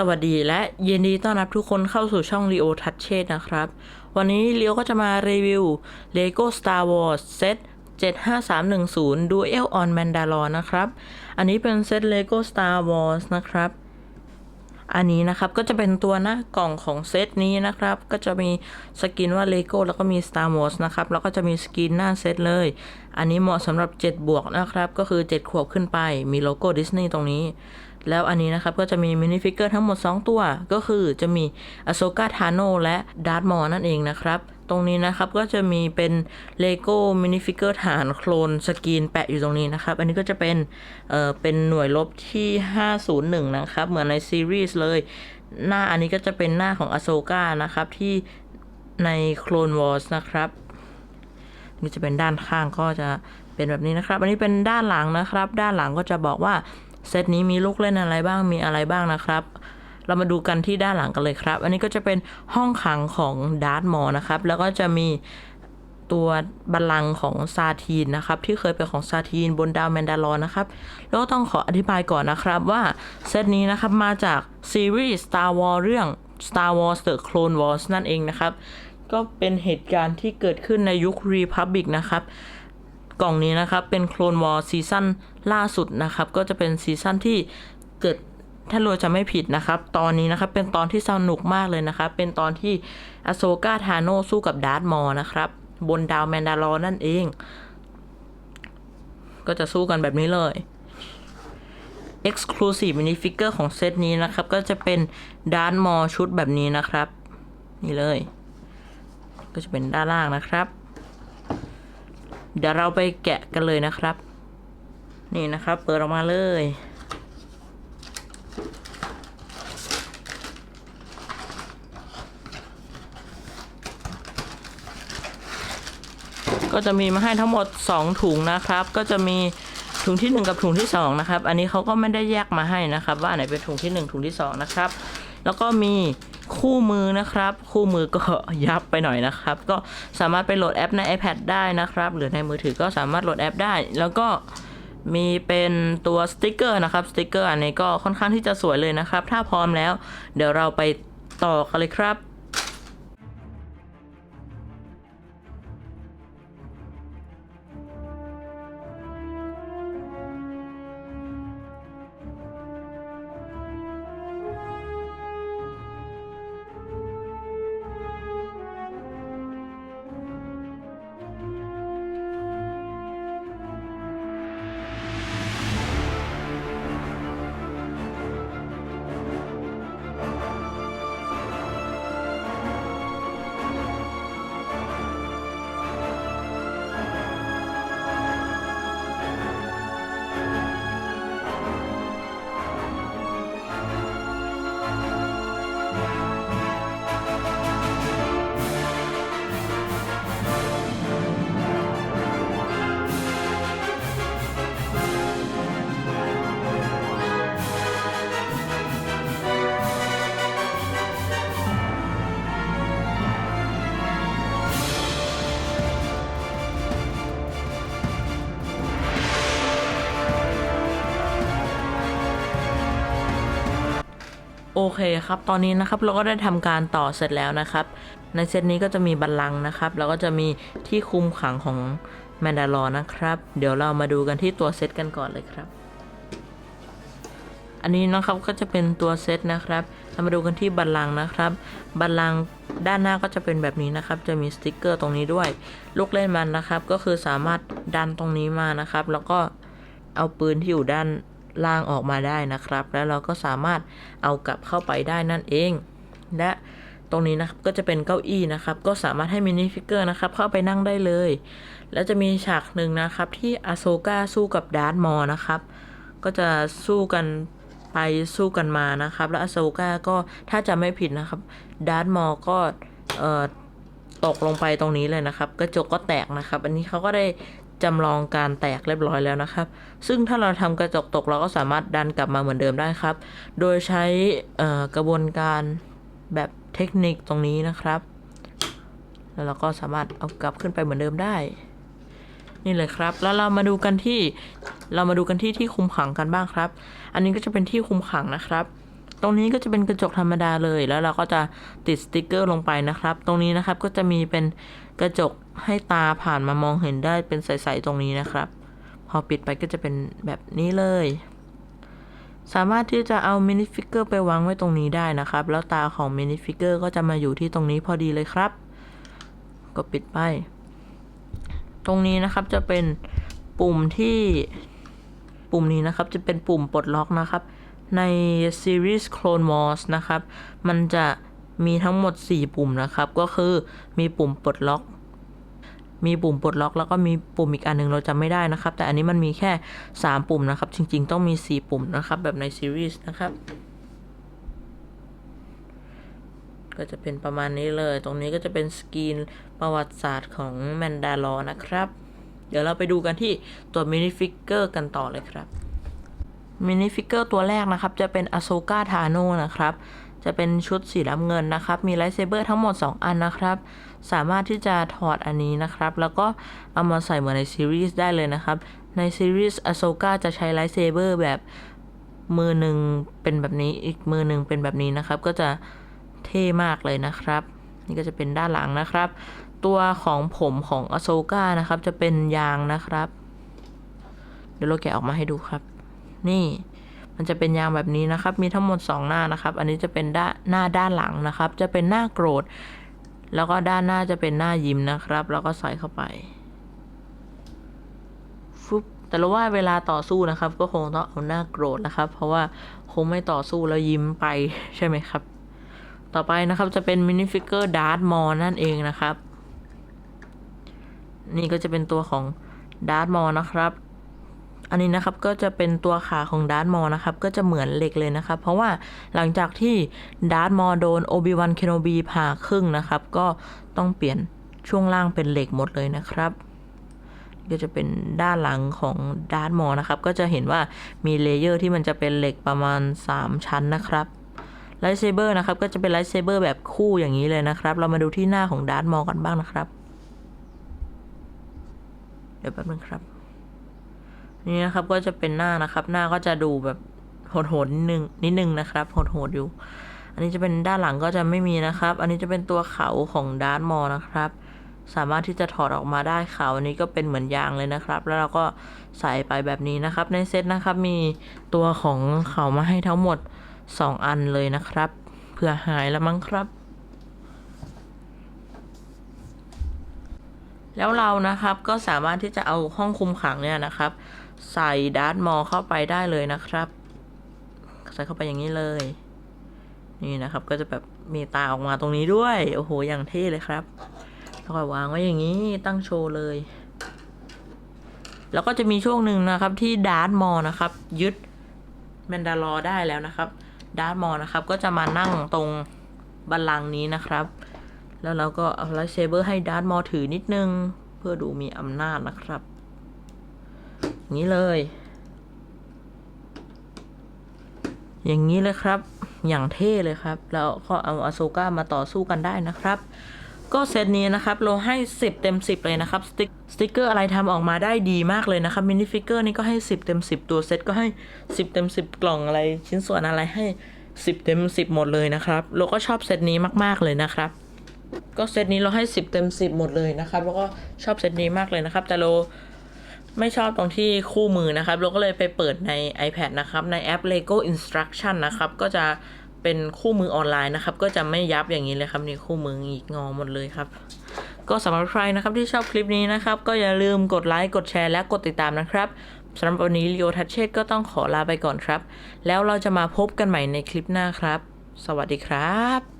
สวัสดีและยินดีต้อนรับทุกคนเข้าสู่ช่อง Leo t o u c h e นะครับ วันนี้เลียวก็จะมารีวิว Lego Star Wars Set 75310 Duel on Mandalore นะครับ อันนี้เป็นเซต Lego Star Wars นะครับ อันนี้นะครับก็จะเป็นตัวหน้ากล่องของเซตนี้นะครับ ก็จะมีสกินว่า Lego แล้วก็มี Star Wars นะครับ แล้วก็จะมีสกินหน้าเซตเลย อันนี้เหมาะสำหรับ 7 บวกนะครับ ก็คือ 7 ขวบขึ้นไป มีโลโก้ดิสนีย์ตรงนี้ แล้วอันนี้นะครับก็จะมีมินิฟิกเกอร์ทั้งหมด 2 ตัว ก็คือจะมีอโซกาทาโนและดาร์ m มอร์นั่นเองนะครับตรงนี้นะครับก็จะมีเป็นเลโก้มินิฟิกเกอร์ฐานโคลนสกรีนแปะอยู่ตรงนี้นะครับ อันนี้ก็จะเป็นเอ่อเป็นหน่วยลบที่ 501 นะครับ เหมือนในซีรีส์เลย หน้าอันนี้ก็จะเป็นหน้าของอโซกานะครับ ที่ในโคลนวอร์สนะครับนี่จะเป็นด้านข้างก็จะเป็นแบบนี้นะครับ อันนี้เป็นด้านหลังนะครับ ด้านหลังก็จะบอกว่า เซตนี้มีลูกเล่นอะไรบ้างมีอะไรบ้างนะครับ เรามาดูกันที่ด้านหลังกันเลยครับ อันนี้ก็จะเป็นห้องขังของดาร์ m มอร์นะครับ แล้วก็จะมีตัวบัลลังก์ของซาทีนนะครับ ที่เคยเป็นของซาทีนบนดาวแมนดาลอร์นะครับ แล้วก็ต้องขออธิบายก่อนนะครับว่าเซตนี้นะครับมาจากซีรีส์ Star Wars เรื่อง Star Wars The Clone Wars นั่นเองนะครับ ก็เป็นเหตุการณ์ที่เกิดขึ้นในยุค Republic นะครับ กล่องนี้นะครับเป็นโคลนวอลซีซั่นล่าสุดนะครับ ก็จะเป็นซีซั่นที่เกิดถ้าเราจะไม่ผิดนะครับ ตอนนี้นะครับเป็นตอนที่สนุกมากเลยนะครับ เป็นตอนที่อโซกาทาโนสู้กับดาร์ m มอร์นะครับ บนดาวแมนดาลอร์นั่นเอง ก็จะสู้กันแบบนี้เลย Exclusive Mini Figure ของเซตนี้นะครับ ก็จะเป็นดาร์ m มอร์ชุดแบบนี้นะครับ นี่เลย ก็จะเป็นด้านล่างนะครับ เดี๋ยวเราไปแกะกันเลยนะครับ นี่นะครับ เปิดออกมาเลยก็จะมีมาให้ทั้งหมด 2 ถุงนะครับ ก็จะมีถุงที่ 1 กับถุงที่ 2 นะครับ อันนี้เขาก็ไม่ได้แยกมาให้นะครับ ว่าไหนเป็นถุงที่ 1 ถุงที่ 2 นะครับ แล้วก็มี คู่มือนะครับ คู่มือก็ยับไปหน่อยนะครับ ก็สามารถไปโหลดแอปใน iPad ได้นะครับ หรือในมือถือก็สามารถโหลดแอปได้ แล้วก็มีเป็นตัวสติกเกอร์นะครับสติกเกอร์อันนี้ก็ค่อนข้างที่จะสวยเลยนะครับ ถ้าพร้อมแล้ว เดี๋ยวเราไปต่อกันเลยครับ โอเคครับ ตอนนี้นะครับเราก็ได้ทำการต่อเสร็จแล้วนะครับ ในเซตนี้ก็จะมีบัลลังก์นะครับ แล้วก็จะมีที่คุมขังของแมนดาลอร์นะครับ เดี๋ยวเรามาดูกันที่ตัวเซตกันก่อนเลยครับ อันนี้นะครับก็จะเป็นตัวเซตนะครับ เรามาดูกันที่บัลลังก์นะครับ บัลลังก์ด้านหน้าก็จะเป็นแบบนี้นะครับ จะมีสติกเกอร์ตรงนี้ด้วย ลูกเล่นมันนะครับ ก็คือสามารถดันตรงนี้มานะครับ แล้วก็เอาปืนที่อยู่ด้าน ล่างออกมาได้นะครับ แล้วเราก็สามารถเอากลับเข้าไปได้นั่นเอง และตรงนี้นะครับก็จะเป็นเก้าอี้นะครับ ก็สามารถให้มินิฟิกเกอร์นะครับเข้าไปนั่งได้เลย แล้วจะมีฉากหนึ่งนะครับที่อโซกาสู้กับดาร์ m มอร์นะครับ ก็จะสู้กันไปสู้กันมานะครับ แล้วอโซกาก็ถ้าจะไม่ผิดนะครับดาร์ m มอร์ก็ตกลงไปตรงนี้เลยนะครับ กระจกก็แตกนะครับ อันนี้เขาก็ได้ จำลองการแตกเรียบร้อยแล้วนะครับ ซึ่งถ้าเราทำกระจกตกเราก็สามารถดันกลับมาเหมือนเดิมได้ครับ โดยใช้กระบวนการแบบเทคนิคตรงนี้นะครับ แล้วเราก็สามารถเอากลับขึ้นไปเหมือนเดิมได้ นี่เลยครับ แล้วเรามาดูกันที่เรามาดูกันที่ที่คุมขังกันบ้างครับ อันนี้ก็จะเป็นที่คุมขังนะครับ ตรงนี้ก็จะเป็นกระจกธรรมดาเลย แล้วเราก็จะติดสติกเกอร์ลงไปนะครับ ตรงนี้นะครับก็จะมีเป็นกระจกให้ตาผ่านมามองเห็นได้เป็นใสๆตรงนี้นะครับ พอปิดไปก็จะเป็นแบบนี้เลย สามารถที่จะเอามินิฟิกเกอร์ไปวางไว้ตรงนี้ได้นะครับ แล้วตาของมินิฟิกเกอร์ก็จะมาอยู่ที่ตรงนี้พอดีเลยครับ ก็ปิดไป ตรงนี้นะครับจะเป็นปุ่มที่ปุ่มนี้นะครับจะเป็นปุ่มปลดล็อกนะครับ ในซีรีส์ Clone Wars นะครับ มันจะมีทั้งหมด 4 ปุ่มนะครับ ก็คือมีปุ่มปลดล็อก มีปุ่มปลดล็อก แล้วก็มีปุ่มอีกอันหนึ่งเราจำไม่ได้นะครับ แต่อันนี้มันมีแค่ 3 ปุ่มนะครับ จริง ๆ ต้องมี 4 ปุ่มนะครับ แบบในซีรีส์นะครับ ก็จะเป็นประมาณนี้เลย ตรงนี้ก็จะเป็นสกรีนประวัติศาสตร์ของแมนดาร์ลอนะครับ เดี๋ยวเราไปดูกันที่ตัวมินิฟิกเกอร์กันต่อเลยครับ มินิฟิกเกอร์ตัวแรกนะครับ จะเป็นอโซกาทาโนนะครับ จะเป็นชุดสีน้ำเงินนะครับ มีไลท์เซเบอร์ทั้งหมด 2 อันนะครับ สามารถที่จะถอดอันนี้นะครับ แล้วก็เอามาใส่เหมือนในซีรีส์ได้เลยนะครับ ในซีรีส์อโซกาจะใช้ไลท์เซเบอร์แบบมือหนึ่งเป็นแบบนี้อีกมือหนึ่งเป็นแบบนี้นะครับ ก็จะเท่มากเลยนะครับ นี่ก็จะเป็นด้านหลังนะครับ ตัวของผมของอโซกานะครับ จะเป็นยางนะครับ เดี๋ยวเราแกะออกมาให้ดูครับ นี่ มันจะเป็นยางแบบนี้นะครับ มีทั้งหมด 2 หน้านะครับ อันนี้จะเป็นด้านหน้าด้านหลังนะครับ จะเป็นหน้าโกรธ แล้วก็ด้านหน้าจะเป็นหน้ายิ้มนะครับ แล้วก็ใส่เข้าไปฟุบแต่เราว่าเวลาต่อสู้นะครับ ก็คงต้องเอาหน้าโกรธนะครับ เพราะว่าคงไม่ต่อสู้แล้วยิ้มไปใช่ไหมครับ ต่อไปนะครับจะเป็นมินิฟิกเกอร์ดาร์ธมอนั่นเองนะครับ นี่ก็จะเป็นตัวของดาร์ธมอนะครับ อันนี้นะครับก็จะเป็นตัวขาของดาร์ธมอนะครับก็จะเหมือนเหล็กเลยนะครับ เพราะว่าหลังจากที่ดาร์ธมอโดนโอบิวันเคโนบีผ่าครึ่งนะครับ ก็ต้องเปลี่ยนช่วงล่างเป็นเหล็กหมดเลยนะครับก็จะเป็นด้านหลังของดาร์ธมอนะครับ ก็จะเห็นว่ามีเลเยอร์ที่มันจะเป็นเหล็กประมาณ 3 ชั้นนะครับไลท์เซเบอร์นะครับก็จะเป็นไลท์เซเบอร์แบบคู่อย่างนี้เลยนะครับ เรามาดูที่หน้าของดาร์ธมอกันบ้างนะครับ เดี๋ยวแป๊บนึงครับ นี่นะครับก็จะเป็นหน้านะครับ หน้าก็จะดูแบบโหดๆนิดนึงนิดนึงนะครับโหดๆอยู่ อันนี้จะเป็นด้านหลังก็จะไม่มีนะครับ อันนี้จะเป็นตัวเขาของดาร์ธมอนะครับ สามารถที่จะถอดออกมาได้เขาอันนี้ก็เป็นเหมือนยางเลยนะครับ แล้วเราก็ใส่ไปแบบนี้นะครับ ในเซตนะครับมีตัวของเขามาให้ทั้งหมด 2 อันเลยนะครับเผื่อหายแล้วมั้งครับแล้วเรานะครับก็สามารถที่จะเอาห้องคุมขังเนี่ยนะครับ ใส่ดาร์ธมอเข้าไปได้เลยนะครับ ใส่เข้าไปอย่างนี้เลย นี่นะครับก็จะแบบมีตาออกมาตรงนี้ด้วย โอ้โห อย่างเท่เลยครับ แล้วก็วางไว้อย่างนี้ตั้งโชว์เลย แล้วก็จะมีช่วงหนึ่งนะครับที่ดาร์ธมอนะครับ ยึดแมนดาลอร์ได้แล้วนะครับดาร์ธมอนะครับ ก็จะมานั่งตรงบัลลังก์นี้นะครับ แล้วเราก็เอาไลท์เซเบอร์ให้ดาร์ธมอถือนิดนึง เพื่อดูมีอำนาจนะครับ นี้เลย อย่างนี้เลยครับ อย่างเท่เลยครับ แล้วก็เอาอโซก้ามาต่อสู้กันได้นะครับ ก็เซตนี้นะครับ เราให้ 10 เต็ม 10 เลยนะครับ สติ๊กสติ๊กเกอร์อะไรทำออกมาได้ดีมากเลยนะครับ มินิฟิกเกอร์นี่ก็ให้ 10 เต็ม 10 ตัวเซตก็ให้ 10 เต็ม 10 กล่องอะไร ชิ้นส่วนอะไรให้ 10 เต็ม 10 หมดเลยนะครับ เราก็ชอบเซตนี้มาก ๆ เลยนะครับก็เซตนี้เราให้ 10 เต็ม 10 หมดเลยนะครับ แล้วก็ชอบเซตนี้มากเลยนะครับ แต่เรา ไม่ชอบตรงที่คู่มือนะครับ เราก็เลยไปเปิดใน iPad นะครับ ในแอป Lego Instruction นะครับ ก็จะเป็นคู่มือออนไลน์นะครับ ก็จะไม่ยับอย่างนี้เลยครับนี่คู่มืออีกงอหมดเลยครับ ก็สำหรับใครนะครับที่ชอบคลิปนี้นะครับ ก็อย่าลืมกดไลค์กดแชร์และกดติดตามนะครับสำหรับวันนี้ลีโอทัชเชตก็ต้องขอลาไปก่อนครับ แล้วเราจะมาพบกันใหม่ในคลิปหน้าครับ สวัสดีครับ